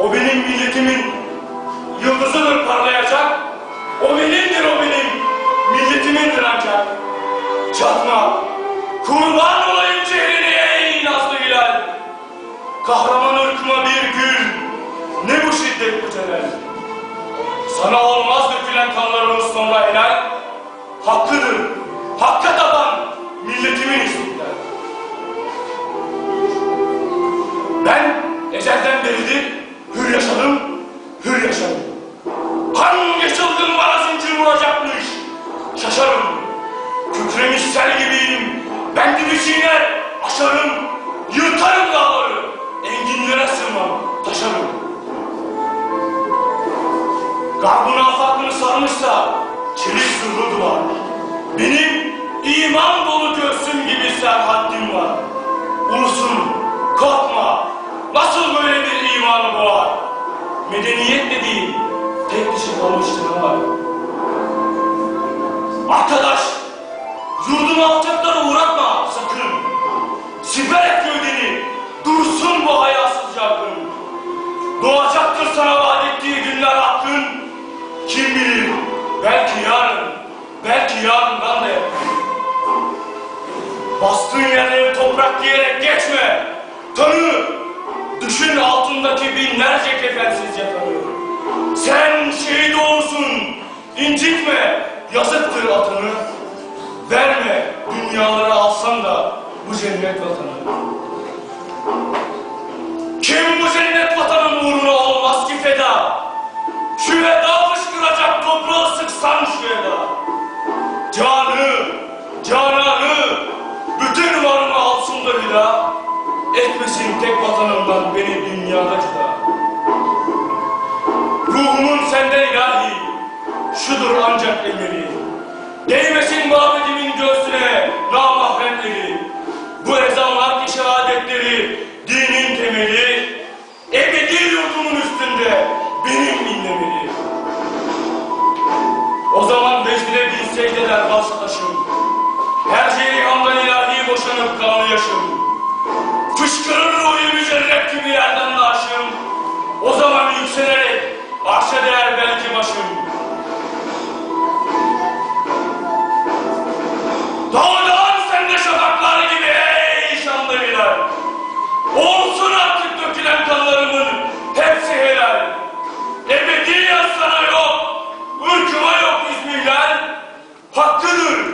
O benim milletimin yıldızıdır parlayacak. O benimdir o benim. Milletimindir ancak. Çatma. Kurban olayım şehrine ey Nazlı Hilal. Kahraman ırkıma bir gül. Ne bu şiddet bu teler. Sana olmaz dökülen kanlarımız sonra helal. Hakkıdır. Hakka taban milletimin üstü. Kükremiş sel gibiyim. Ben gibi çiğner, aşarım. Yırtarım dağları. Enginlere sığmam, taşarım. Garbın afakını sarmışsa çelik zırhlı duvar. Benim iman dolu göğsüm gibi serhaddim var. Ulusun, korkma. Nasıl böyle bir imanı boğar? Medeniyet dediğin tek dişi kalmıştır ama. Arkadaş, bu hayasız yakın. Doğacaktır sana vaat ettiği günler hakkın. Kim bilir, belki yarın, belki yarından da. Bastığın yerleri toprak diyerek geçme. Tanı, düşün altındaki binlerce kefensiz yatanı. Sen şehit olsun, incitme, yazıktır atanı. Verme, dünyaları alsan da bu cennet vatanı. Kim bu cennet vatanın uğruna olmaz ki feda? Şu veda fışkıracak toprağı sıksan şu veda. Canı, cananı, bütün varını alsın da daha. Etmesin tek vatanımdan beni dünyada cida. Ruhumun senden ilahi, şudur ancak emeli. Değmesin mabedimin göğsüne namahremleri. Yurdumun üstünde benim inlemeli. Hakkıdır,